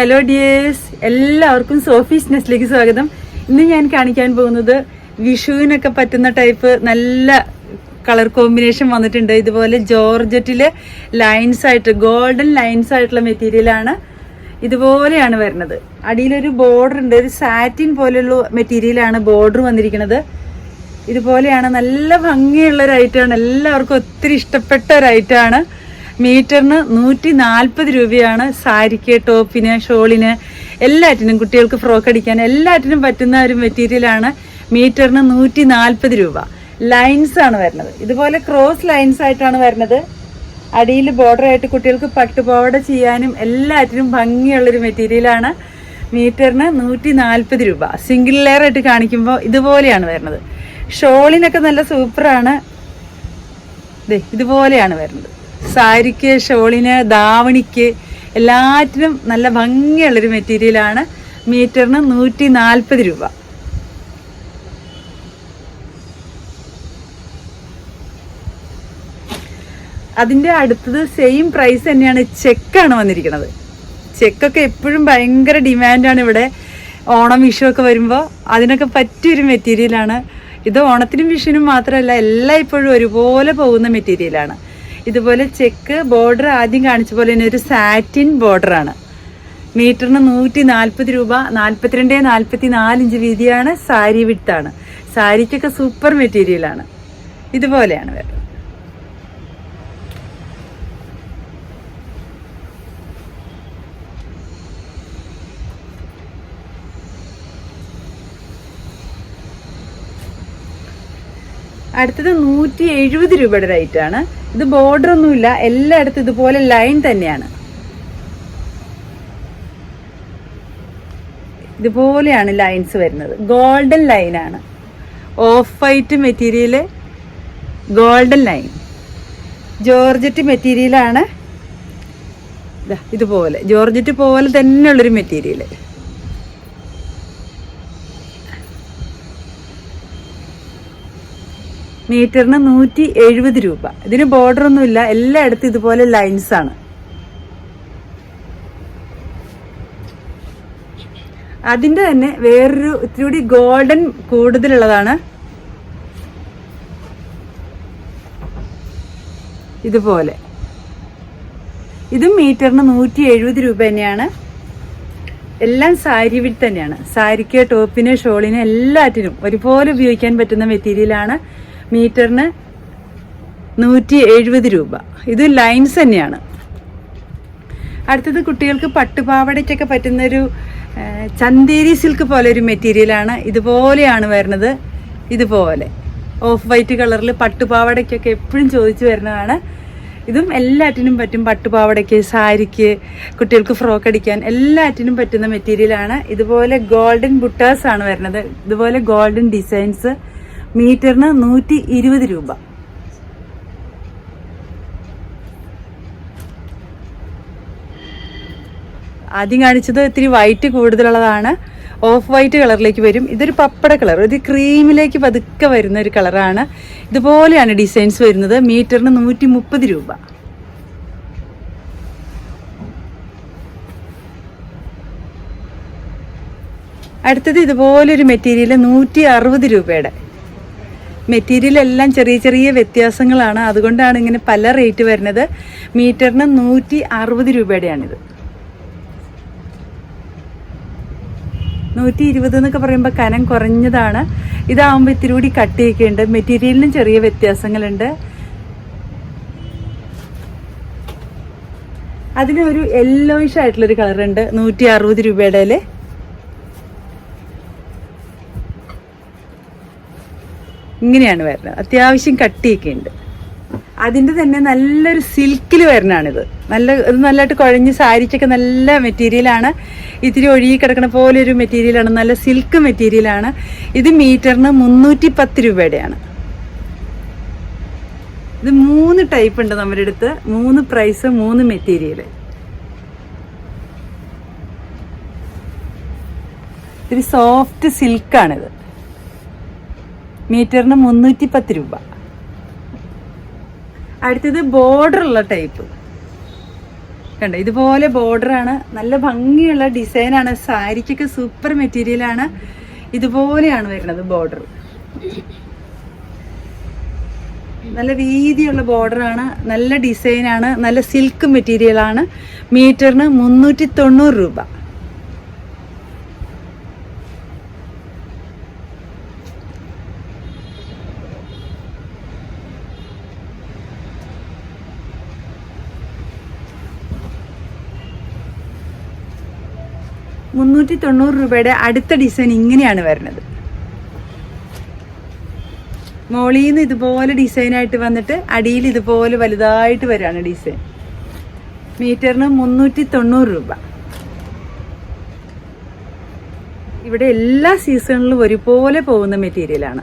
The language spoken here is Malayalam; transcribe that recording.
ഹലോ ഡിയേഴ്സ് എല്ലാവർക്കും സോഫീസ് നെസ്റ്റിലേക്ക് സ്വാഗതം. ഇന്ന് ഞാൻ കാണിക്കാൻ പോകുന്നത് വിഷുവിനൊക്കെ പറ്റുന്ന ടൈപ്പ് നല്ല കളർ കോമ്പിനേഷൻ വന്നിട്ടുണ്ട്. ഇതുപോലെ ജോർജറ്റിലെ ലൈൻസ് ആയിട്ട് ഗോൾഡൻ ലൈൻസ് ആയിട്ടുള്ള മെറ്റീരിയലാണ് ഇതുപോലെയാണ് വരുന്നത്. അടിയിലൊരു ബോർഡർ ഉണ്ട്. ഒരു സാറ്റിൻ പോലെയുള്ള മെറ്റീരിയലാണ് ബോർഡർ വന്നിരിക്കുന്നത്. ഇതുപോലെയാണ് നല്ല ഭംഗിയുള്ള ഒരു ഐറ്റമാണ് എല്ലാവർക്കും ഒത്തിരി ഇഷ്ടപ്പെട്ട ഒരു ഐറ്റമാണ് മീറ്ററിന് നൂറ്റി നാൽപ്പത് രൂപയാണ് സാരിക്ക് ടോപ്പിന് ഷോളിന് എല്ലാറ്റിനും കുട്ടികൾക്ക് ഫ്രോക്ക് അടിക്കാൻ എല്ലാറ്റിനും പറ്റുന്ന ഒരു മെറ്റീരിയലാണ് മീറ്ററിന് നൂറ്റി നാൽപ്പത് രൂപ. ലൈൻസ് ആണ് വരുന്നത്. ഇതുപോലെ ക്രോസ് ലൈൻസ് ആയിട്ടാണ് വരുന്നത്. അടിയിൽ ബോർഡർ ആയിട്ട് കുട്ടികൾക്ക് പട്ടുപാവട ചെയ്യാനും എല്ലാറ്റിനും ഭംഗിയുള്ളൊരു മെറ്റീരിയലാണ് മീറ്ററിന് നൂറ്റി നാൽപ്പത് രൂപ. സിംഗിൾ ലെയർ ആയിട്ട് കാണിക്കുമ്പോൾ ഇതുപോലെയാണ് വരുന്നത്. ഷോളിനൊക്കെ നല്ല സൂപ്പറാണ് ഇതുപോലെയാണ് വരുന്നത്. സാരിക്ക് ഷോളിന് ദാവണിക്ക് എല്ലാറ്റിനും നല്ല ഭംഗിയുള്ളൊരു മെറ്റീരിയലാണ്. മീറ്ററിന് നൂറ്റി നാൽപ്പത് രൂപ. അതിന്റെ അടുത്തത് സെയിം പ്രൈസ് തന്നെയാണ് ചെക്കാണ് വന്നിരിക്കുന്നത്. ചെക്കൊക്കെ എപ്പോഴും ഭയങ്കര ഡിമാൻഡാണ് ഇവിടെ. ഓണം വിഷു ഒക്കെ വരുമ്പോൾ അതിനൊക്കെ പറ്റിയൊരു മെറ്റീരിയലാണ്. ഇത് ഓണത്തിനും വിഷുവിനും മാത്രമല്ല എല്ലാം ഇപ്പോഴും ഒരുപോലെ പോകുന്ന മെറ്റീരിയലാണ്. ഇതുപോലെ ചെക്ക് ബോർഡർ ആദ്യം കാണിച്ച പോലെ തന്നെ ഒരു സാറ്റിൻ ബോർഡറാണ് മീറ്ററിന് നൂറ്റി നാൽപ്പത് രൂപ നാൽപ്പത്തിരണ്ട് നാൽപ്പത്തി നാലിഞ്ച് വീതിയാണ് സാരി വിട്ടാണ് സാരിക്കൊക്കെ സൂപ്പർ മെറ്റീരിയലാണ് ഇതുപോലെയാണ് വേറെ അടുത്തത് നൂറ്റി എഴുപത് രൂപയുടെ റേറ്റ് ആണ്. ഇത് ബോർഡർ ഒന്നുമില്ല. എല്ലായിടത്തും ഇതുപോലെ ലൈൻ തന്നെയാണ്. ഇതുപോലെയാണ് ലൈൻസ് വരുന്നത്. ഗോൾഡൻ ലൈനാണ് off white material golden line georgette മെറ്റീരിയലാണ് ഇതുപോലെ. ജോർജറ്റ് പോലെ തന്നെയുള്ളൊരു മെറ്റീരിയൽ മീറ്ററിന് നൂറ്റി എഴുപത് രൂപ. ഇതിന് ബോർഡർ ഒന്നുമില്ല. എല്ലായിടത്തും ഇതുപോലെ ലൈൻസ് ആണ്. അതിന്റെ തന്നെ വേറൊരു ഇത്തിരി കൂടി ഗോൾഡൻ കൂടുതലുള്ളതാണ്. ഇതുപോലെ. ഇതും മീറ്ററിന് നൂറ്റി എഴുപത് രൂപ തന്നെയാണ്. എല്ലാം സാരി വിട്ട് തന്നെയാണ്. സാരിക്ക് ടോപ്പിന് ഷോളിന് എല്ലാറ്റിനും ഒരുപോലെ ഉപയോഗിക്കാൻ പറ്റുന്ന മെറ്റീരിയലാണ് മീറ്ററിന് നൂറ്റി എഴുപത് രൂപ. ഇത് ലൈൻസ് തന്നെയാണ്. അടുത്തത് കുട്ടികൾക്ക് പട്ടുപാവടയ്ക്കൊക്കെ പറ്റുന്നൊരു ചന്തേരി സിൽക്ക് പോലെ ഒരു മെറ്റീരിയലാണ്. ഇതുപോലെയാണ് വരുന്നത്. ഇതുപോലെ. ഓഫ് വൈറ്റ് കളറിൽ പട്ടുപാവടയ്ക്കൊക്കെ എപ്പോഴും ചോദിച്ചു വരുന്നതാണ്. ഇതും എല്ലാറ്റിനും പറ്റും പട്ടുപാവടയ്ക്ക് സാരിക്ക് കുട്ടികൾക്ക് ഫ്രോക്ക് അടിക്കാൻ എല്ലാറ്റിനും പറ്റുന്ന മെറ്റീരിയലാണ്. ഇതുപോലെ ഗോൾഡൻ ബുട്ടാസ് ആണ് വരുന്നത്. ഇതുപോലെ ഗോൾഡൻ ഡിസൈൻസ്. മീറ്ററിന് നൂറ്റി ഇരുപത് രൂപ. ആദ്യം കാണിച്ചത് ഇത്തിരി വൈറ്റ് കൂടുതലുള്ളതാണ്. ഓഫ് വൈറ്റ് കളറിലേക്ക് വരും. ഇതൊരു പപ്പട കളർ. ഒരു ക്രീമിലേക്ക് പതുക്കെ വരുന്ന ഒരു കളറാണ്. ഇതുപോലെയാണ് ഡിസൈൻസ് വരുന്നത്. മീറ്ററിന് നൂറ്റി മുപ്പത് രൂപ. അടുത്തത് ഇതുപോലൊരു മെറ്റീരിയൽ നൂറ്റി അറുപത് രൂപയുടെ മെറ്റീരിയൽ എല്ലാം ചെറിയ ചെറിയ വ്യത്യാസങ്ങളാണ്. അതുകൊണ്ടാണ് ഇങ്ങനെ പല റേറ്റ് വരുന്നത്. മീറ്ററിന് നൂറ്റി അറുപത് രൂപയുടെയാണിത്. നൂറ്റി ഇരുപത് എന്നൊക്കെ പറയുമ്പോൾ കനം കുറഞ്ഞതാണ്. ഇതാവുമ്പോൾ ഇത്തിരി കൂടി കട്ടിയൊക്കെ ഉണ്ട് മെറ്റീരിയലിനും ചെറിയ വ്യത്യാസങ്ങളുണ്ട്. അതിന് ഒരു യെല്ലോയിഷ് ആയിട്ടുള്ളൊരു കളറുണ്ട് നൂറ്റി അറുപത് രൂപയുടെ ഇങ്ങനെയാണ് വരുന്നത്. അത്യാവശ്യം കട്ടിയൊക്കെ ഉണ്ട്. അതിന്റെ തന്നെ നല്ലൊരു സിൽക്കിൽ വരുന്നതാണിത്. നല്ല ഇത് നല്ലതായിട്ട് കുഴഞ്ഞ് സാരിക്കൊക്കെ നല്ല മെറ്റീരിയലാണ് ഇത്തിരി ഒഴുകി കിടക്കണ പോലെ ഒരു മെറ്റീരിയലാണ് നല്ല സിൽക്ക് മെറ്റീരിയലാണ് ഇത് മീറ്ററിന് മുന്നൂറ്റി പത്ത് രൂപയുടെയാണ്. ഇത് മൂന്ന് ടൈപ്പ് ഉണ്ട് നമ്മുടെ അടുത്ത്. മൂന്ന് പ്രൈസ് മൂന്ന് മെറ്റീരിയൽ ഒരു സോഫ്റ്റ് സിൽക്കാണിത് മീറ്ററിന് മുന്നൂറ്റി പത്ത് രൂപ. അടുത്തത് ബോർഡർ ഉള്ള ടൈപ്പ്. കണ്ടോ ഇതുപോലെ ബോർഡറാണ്. നല്ല ഭംഗിയുള്ള ഡിസൈനാണ്. സാരിക്കൊക്കെ സൂപ്പർ മെറ്റീരിയലാണ്. ഇതുപോലെയാണ് വരുന്നത് ബോർഡർ. നല്ല വീതിയുള്ള ബോർഡറാണ്. നല്ല ഡിസൈനാണ്. നല്ല സിൽക്ക് മെറ്റീരിയലാണ്. മീറ്ററിന് മുന്നൂറ്റി തൊണ്ണൂറ് രൂപ. മുന്നൂറ്റി തൊണ്ണൂറ് രൂപയുടെ അടുത്ത ഡിസൈൻ ഇങ്ങനെയാണ് വരുന്നത്. മോളിൽ നിന്ന് ഇതുപോലെ ഡിസൈനായിട്ട് വന്നിട്ട് അടിയിൽ ഇതുപോലെ വലുതായിട്ട് വരികയാണ് ഡിസൈൻ മീറ്ററിന് മുന്നൂറ്റി തൊണ്ണൂറ് രൂപ. ഇവിടെ എല്ലാ സീസണിലും ഒരുപോലെ പോകുന്ന മെറ്റീരിയലാണ്